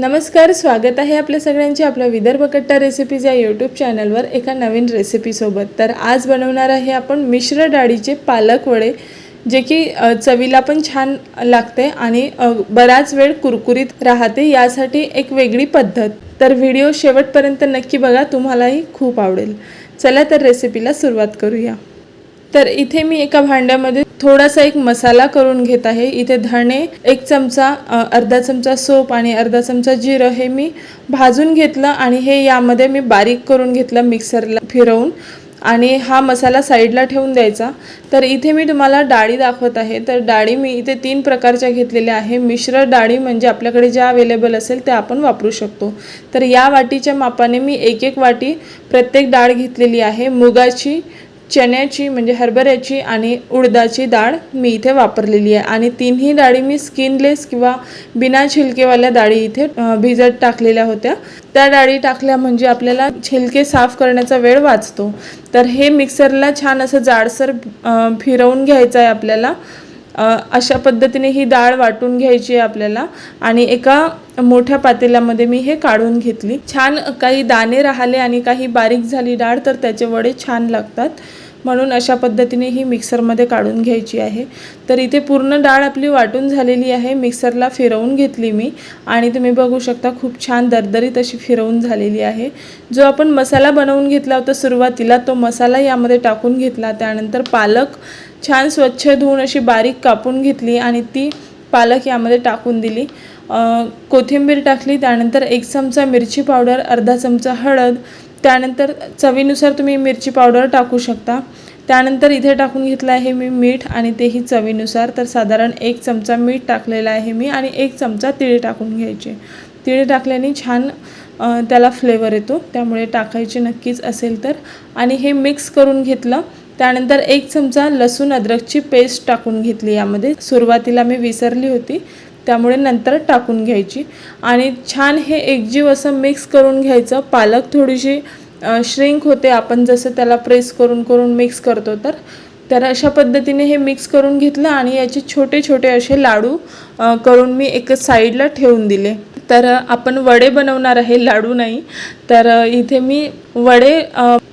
नमस्कार स्वागत आहे आपल्या सगळ्यांचे आपल्या विदर्भ कट्टा रेसिपीज या यूट्यूब चॅनलवर एका नवीन रेसिपीसोबत तर आज बनवणार आहे आपण मिश्र डाळीचे पालक वडे जे की चवीला पण छान लागते आणि बराच वेळ कुरकुरीत राहते यासाठी एक वेगळी पद्धत. तर व्हिडिओ शेवटपर्यंत नक्की बघा तुम्हालाही खूप आवडेल. चला तर रेसिपीला सुरुवात करूया. तर इथे मी एका भांड्यामध्ये थोडासा एक मसाला करून घेत आहे. इथे धणे एक चमचा अर्धा चमचा सोप आणि अर्धा चमचा जिरं हे मी भाजून घेतलं आणि हे यामध्ये मी बारीक करून घेतलं मिक्सरला फिरवून आणि हा मसाला साईडला ठेवून द्यायचा. तर इथे मी तुम्हाला डाळी दाखवत आहे. तर डाळी मी इथे तीन प्रकारच्या घेतलेल्या आहे. मिश्र डाळी म्हणजे आपल्याकडे ज्या अवेलेबल असेल त्या आपण वापरू शकतो. तर या वाटीच्या मापाने मी एक एक वाटी प्रत्येक डाळ घेतलेली आहे. मुगाची चण्याची म्हणजे हरभऱ्याची आणि उडदाची डाळ मी इथे वापरलेली आहे. आणि तिन्ही डाळी मी स्किनलेस किंवा बिना छिलकेवाल्या डाळी इथे भिजत टाकलेल्या होत्या. त्या डाळी टाकल्या म्हणजे आपल्याला छिलके साफ करण्याचा वेळ वाचतो. तर हे मिक्सरला छान असं जाडसर फिरवून घ्यायचं आहे आपल्याला. अशा पद्धतीने ही डाळ वाटून घ्यायची आहे आपल्याला. आणि एका मोठ्या पातेल्यामध्ये मी हे काढून घेतली. छान काही दाणे राहिले आणि काही बारीक झाली डाळ तर त्याचे वडे छान लागतात. म्हणून अशा पद्धतीने ही मिक्सरमध्ये काढून घ्यायची आहे. तर इथे पूर्ण डाळ आपली वाटून झालेली आहे. मिक्सरला फिरवून घेतली मी. आणि तुम्ही बघू शकता खूप छान दरदरीत अशी फिरवून झालेली आहे. जो आपण मसाला बनवून घेतला होता सुरुवातीला तो मसाला यामध्ये टाकून घेतला. त्यानंतर पालक छान स्वच्छ धुवून अशी बारीक कापून घेतली आणि ती पालक यामध्ये टाकून दिली. कोथिंबीर टाकली त्यानंतर एक चमचा मिरची पावडर अर्धा चमचा हळद त्यानंतर चवीनुसार तुम्ही मिरची पावडर टाकू शकता. त्यानंतर इथे टाकून घेतलं आहे मी मीठ आणि तेही चवीनुसार. तर साधारण एक चमचा मीठ टाकलेला आहे मी आणि एक चमचा तिळ टाकून घ्यायचे. तिळ टाकल्याने छान त्याला फ्लेवर येतो त्यामुळे टाकायचे नक्कीच असेल तर. आणि हे मिक्स करून घेतलं. त्यानंतर एक चमचा लसूण अद्रकची पेस्ट टाकून घेतली यामध्ये. सुरुवातीला मी विसरली होती. त्यामुळे नंतर टाकून घ्यायची. आणि छान हे एकजीव असं मिक्स करून घ्यायचं. पालक थोडीशी श्रिंक होते. आपण जसं त्याला प्रेस करून करून मिक्स करतो तर. तर अशा पद्धतीने हे मिक्स करून घेतलं आणि याचे छोटे छोटे असे लाडू करून मी एक साईडला ठेवून दिले. तर आपण वडे बनवणार आहे लाडू नाही. तर इथे मी वडे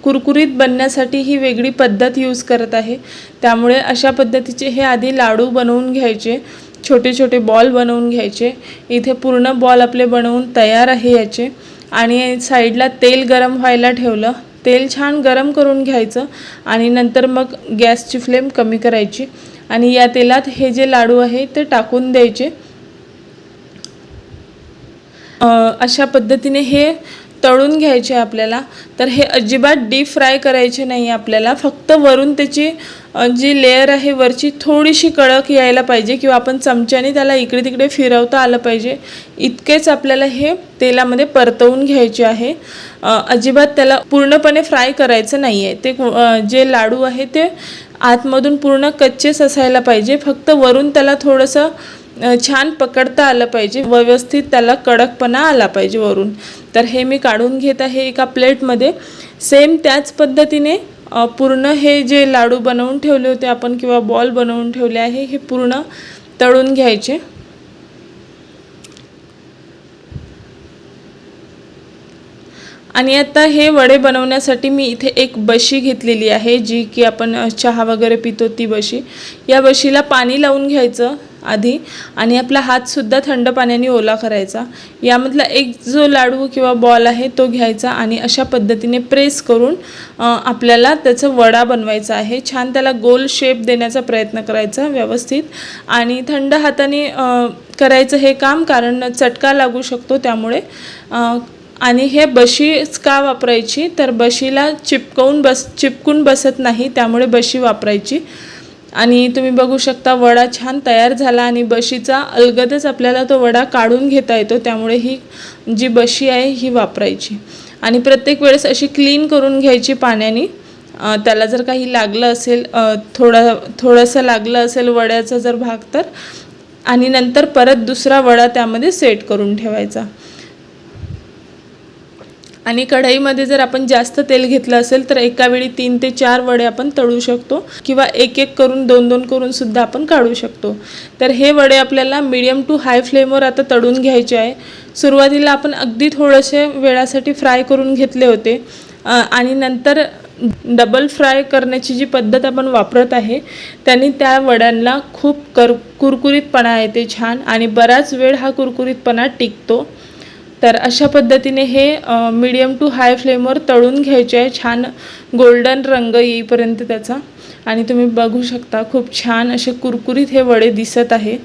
कुरकुरीत बनण्यासाठी ही वेगळी पद्धत यूज करत आहे. त्यामुळे अशा पद्धतीचे हे आधी लाडू बनवून घ्यायचे. छोटे छोटे बॉल बनवून घ्यायचे. इथे पूर्ण बॉल आपले बनवून तयार आहे याचे. आणि साईडला तेल गरम व्हायला ठेवलं. तेल छान गरम करून घ्यायचं आणि नंतर मग गॅसची फ्लेम कमी करायची. आणि या तेलात हे जे लाडू आहे ते टाकून द्यायचे. अशा पद्धतीने हे तळून घ्यायचे आपल्याला. तर हे अजिबात डीप फ्राय करायचे नाही आपल्याला. फक्त वरून त्याची जी लेअर आहे वरची थोडीशी कडक यायला पाहिजे किंवा आपण चमच्याने त्याला इकडे तिकडे फिरवता आलं पाहिजे. इतकेच आपल्याला हे तेलामध्ये परतवून घ्यायचे आहे. अजिबात त्याला पूर्णपणे फ्राय करायचं नाही आहे ते जे लाडू आहे ते आतमधून पूर्ण कच्चेच असायला पाहिजे. फक्त वरून त्याला थोडंसं छान पकडता आलं पाहिजे. व्यवस्थित त्याला कडकपणा आला पाहिजे वरून. तर हे मी काढून घेत आहे एका प्लेटमध्ये. सेम त्याच पद्धतीने पूर्ण हे जे लाडू बनवून ठेवले होते आपण किंवा बॉल बनवून ठेवले आहे हे पूर्ण तळून घ्यायचे. आणि आता हे वडे बनवण्यासाठी मी इथे एक बशी घेतलेली आहे जी की आपण चहा वगैरे पितो ती बशी. या बशीला पाणी लावून घ्यायचं. आधी आणि आपला हातसुद्धा थंड पाण्याने ओला करायचा. यामधला एक जो लाडू किंवा बॉल आहे तो घ्यायचा आणि अशा पद्धतीने प्रेस करून आपल्याला त्याचं वडा बनवायचा आहे. छान त्याला गोल शेप देण्याचा प्रयत्न करायचा व्यवस्थित आणि थंड हाताने करायचं हे काम कारण चटका लागू शकतो त्यामुळे आणि हे बशीच का वापरायची? तर बशीला चिपकवून बस चिपकून बसत नाही त्यामुळे बशी वापरायची. आणि तुम्ही बघू शकता वडा छान तयार झाला आणि बशीचा अलगदच आपल्याला तो वडा काढून घेता येतो. त्यामुळे ही जी बशी आहे ही वापरायची. आणि प्रत्येक वेळेस अशी क्लीन करून घ्यायची पाण्याने. त्याला जर काही लागलं असेल थोडा थोडं थोडंसं लागलं असेल वड्याचा जर भाग तर. आणि नंतर परत दुसरा वडा त्यामध्ये सेट करून ठेवायचा. आणि कढईमध्ये जर आपण जास्त तेल घेतलं असेल तर एका वेळी तीन ते चार वडे आपण तळू शकतो किंवा एक एक करून दोन दोन करून सुद्धा आपण काढू शकतो. तर हे वडे आपल्याला मीडियम टू हाय फ्लेमवर आता तळून घ्यायचे आहे. सुरुवातीला आपण अगदी थोडेसे वेळासाठी फ्राय करून घेतले होते. आणि नंतर डबल फ्राय करण्याची जी पद्धत आपण वापरत आहे त्यांनी त्या वड्यांना खूप कर कुरकुरीतपणा येते छान आणि बराच वेळ हा कुरकुरीतपणा टिकतो. तर अशा पद्धतीने हे मीडियम टू हाय फ्लेमवर तळून घ्यायचे आहे. छान गोल्डन रंग येईपर्यंत त्याचा. आणि तुम्ही बघू शकता खूप छान असे कुरकुरीत हे वडे दिसत आहे.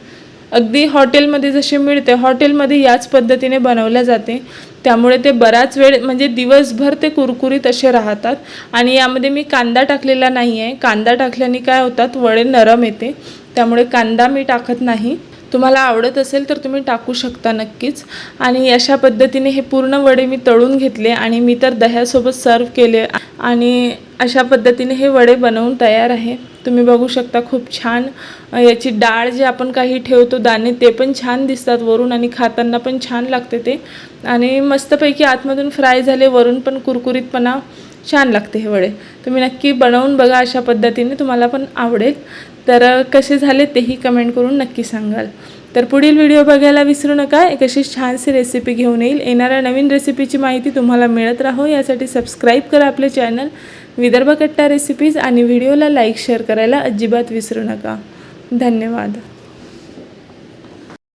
अगदी हॉटेलमध्ये जसे मिळते हॉटेलमध्ये याच पद्धतीने बनवल्या जाते. त्यामुळे ते बराच वेळ म्हणजे दिवसभर ते कुरकुरीत असे राहतात. आणि यामध्ये मी कांदा टाकलेला नाही आहे कांदा टाकल्याने काय होतात वडे नरम येते. त्यामुळे कांदा मी टाकत नाही. तुम्हाला आवडत असेल तर तुम्ही टाकू शकता नक्कीच. आणि अशा पद्धतीने हे पूर्ण वडे मी तळून घेतले आणि मी तर दह्यासोबत सर्व केले. आणि अशा पद्धतीने हे वडे बनवून तयार आहे. तुम्ही बघू शकता खूप छान याची डाळ जे आपण काही ठेवतो दाणे ते पण छान दिसतात वरून आणि खाताना पण छान लागते ते. आणि मस्तपैकी आतमधून फ्राय झाले वरून पण कुरकुरीतपणा छान लागते हे वडे. तुम्ही नक्की बनवून बघा अशा पद्धतीने तुम्हाला पण आवडेल. तर कसे झाले तेही कमेंट करून नक्की सांगाल. तर पुढील व्हिडिओ बघायला विसरू नका. एक अशी छानशी रेसिपी घेऊन येईल. येणाऱ्या नवीन रेसिपीची माहिती तुम्हाला मिळत राहो. यासाठी सबस्क्राईब करा आपले चॅनल विदर्भ कट्टा रेसिपीज आणि व्हिडिओला लाईक शेअर करायला अजिबात विसरू नका. धन्यवाद.